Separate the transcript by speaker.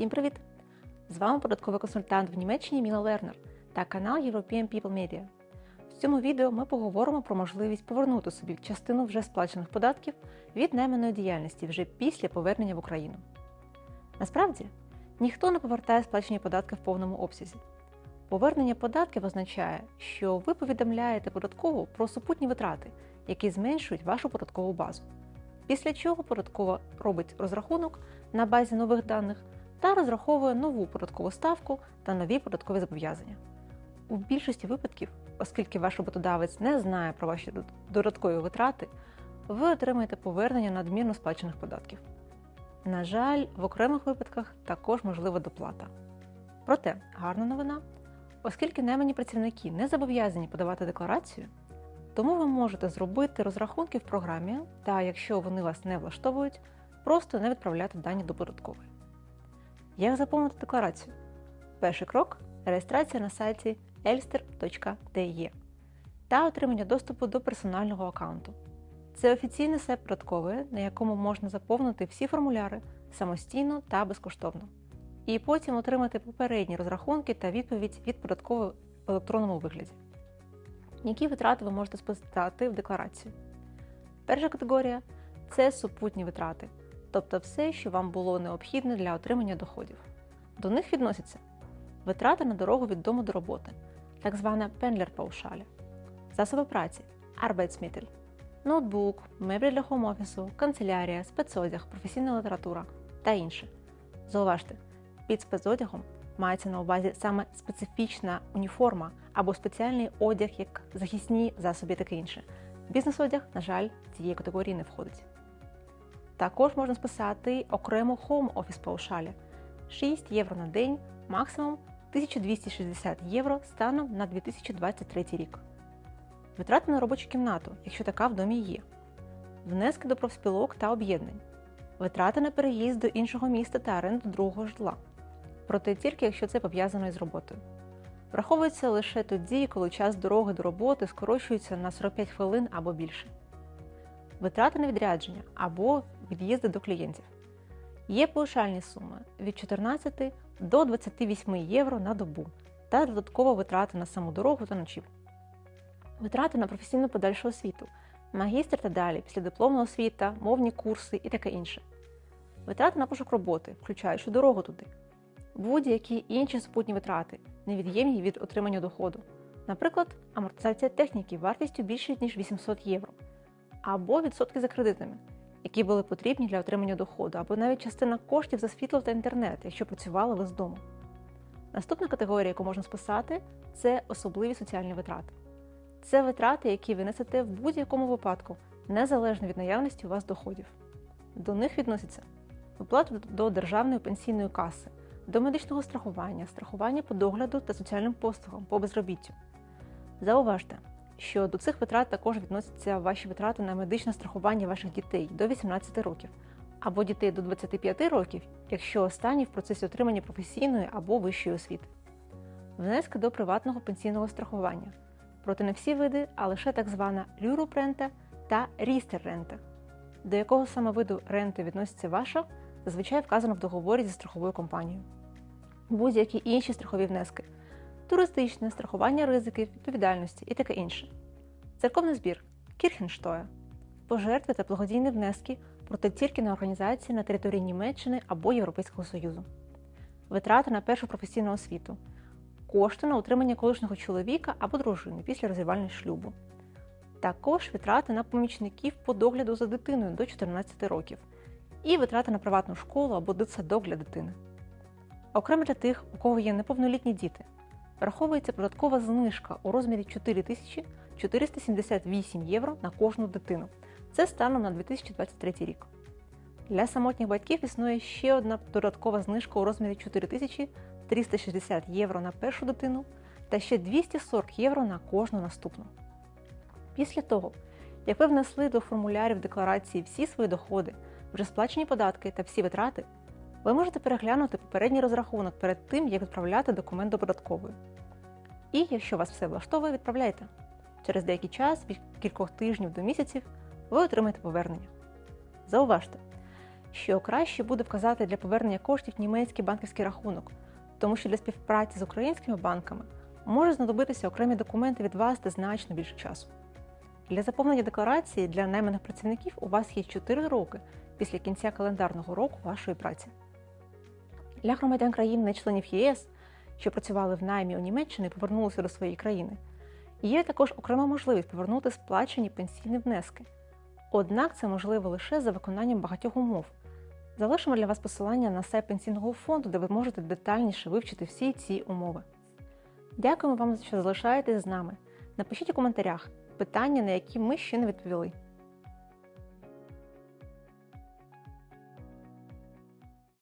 Speaker 1: Всім привіт! З вами податковий консультант в Німеччині Міла Лернер та канал European People Media. В цьому відео ми поговоримо про можливість повернути собі частину вже сплачених податків від найманої діяльності вже після повернення в Україну. Насправді, ніхто не повертає сплачені податки в повному обсязі. Повернення податків означає, що ви повідомляєте податкову про супутні витрати, які зменшують вашу податкову базу. Після чого податкова робить розрахунок на базі нових даних та розраховує нову податкову ставку та нові податкові зобов'язання. У більшості випадків, оскільки ваш роботодавець не знає про ваші додаткові витрати, ви отримаєте повернення надмірно сплачених податків. На жаль, в окремих випадках також можлива доплата. Проте гарна новина, оскільки наймані працівники не зобов'язані подавати декларацію, тому ви можете зробити розрахунки в програмі, та якщо вони вас не влаштовують, просто не відправляти дані до податкової. Як заповнити декларацію? Перший крок реєстрація на сайті elster.de та отримання доступу до персонального аккаунту. Це офіційний сайт податкової, на якому можна заповнити всі формуляри самостійно та безкоштовно. І потім отримати попередні розрахунки та відповідь від податкової в електронному вигляді. Які витрати ви можете списати в декларацію? Перша категорія це супутні витрати, тобто все, що вам було необхідне для отримання доходів. До них відносяться витрати на дорогу від дому до роботи, так звана пендлер-паушалі, засоби праці, Arbeitsmittel, ноутбук, меблі для хом-офісу, канцелярія, спецодяг, професійна література та інше. Зауважте, під спецодягом мається на увазі саме специфічна уніформа або спеціальний одяг, як захисні засоби, таке інше. Бізнес-одяг, на жаль, цієї категорії не входить. Також можна списати окремо Home Office паушалі 6 євро на день, максимум 1260 євро станом на 2023 рік. Витрати на робочу кімнату, якщо така в домі є, внески до профспілок та об'єднань, витрати на переїзд до іншого міста та оренду другого житла. Проте тільки якщо це пов'язано із роботою. Враховується лише тоді, коли час дороги до роботи скорочується на 45 хвилин або більше. Витрати на відрядження або від'їзди до клієнтів. Є паушальні суми від 14 до 28 євро на добу та додатково витрати на саму дорогу та ночівлю. Витрати на професійну подальшу освіту, магістр та далі, післядипломна освіта, мовні курси і таке інше. Витрати на пошук роботи, включаючи дорогу туди. Будь-які інші супутні витрати, невід'ємні від отримання доходу. Наприклад, амортизація техніки вартістю більше ніж 800 євро, або відсотки за кредитами, які були потрібні для отримання доходу, або навіть частина коштів за світло та інтернет, якщо працювали ви з дому. Наступна категорія, яку можна списати, це особливі соціальні витрати. Це витрати, які ви несете в будь-якому випадку, незалежно від наявності у вас доходів. До них відносяться виплата до державної пенсійної каси, до медичного страхування, страхування по догляду та соціальним послугам по безробіттю. Зауважте, що до цих витрат також відносяться ваші витрати на медичне страхування ваших дітей до 18 років або дітей до 25 років, якщо останні в процесі отримання професійної або вищої освіти, внески до приватного пенсійного страхування, проте не всі види, а лише так звана люрупрента та рістер-рента. До якого саме виду ренти відноситься ваша, зазвичай вказано в договорі зі страховою компанією. Будь-які інші страхові внески туристичне, страхування ризиків, відповідальності і таке інше. Церковний збір Кірхенштоя, пожертви та благодійні внески тільки на організації на території Німеччини або Європейського Союзу, витрати на першу професійну освіту, кошти на утримання колишнього чоловіка або дружини після розірвального шлюбу, також витрати на помічників по догляду за дитиною до 14 років, і витрати на приватну школу або дитсадок для дитини. Окремо для тих, у кого є неповнолітні діти, враховується податкова знижка у розмірі 4478 євро на кожну дитину. Це станом на 2023 рік. Для самотніх батьків існує ще одна додаткова знижка у розмірі 4360 євро на першу дитину та ще 240 євро на кожну наступну. Після того, як ви внесли до формулярів декларації всі свої доходи, вже сплачені податки та всі витрати, ви можете переглянути попередній розрахунок перед тим, як відправляти документ до податкової. І якщо вас все влаштовує, відправляйте. Через деякий час, від кількох тижнів до місяців, ви отримаєте повернення. Зауважте, що краще буде вказати для повернення коштів німецький банківський рахунок, тому що для співпраці з українськими банками може знадобитися окремі документи від вас та значно більше часу. Для заповнення декларації для найманих працівників у вас є 4 роки після кінця календарного року вашої праці. Для громадян країн, не членів ЄС, що працювали в наймі у Німеччині повернулися до своєї країни, є також окрема можливість повернути сплачені пенсійні внески. Однак це можливо лише за виконанням багатьох умов. Залишимо для вас посилання на сайт пенсійного фонду, де ви можете детальніше вивчити всі ці умови. Дякуємо вам, що залишаєтесь з нами. Напишіть у коментарях питання, на які ми ще не відповіли.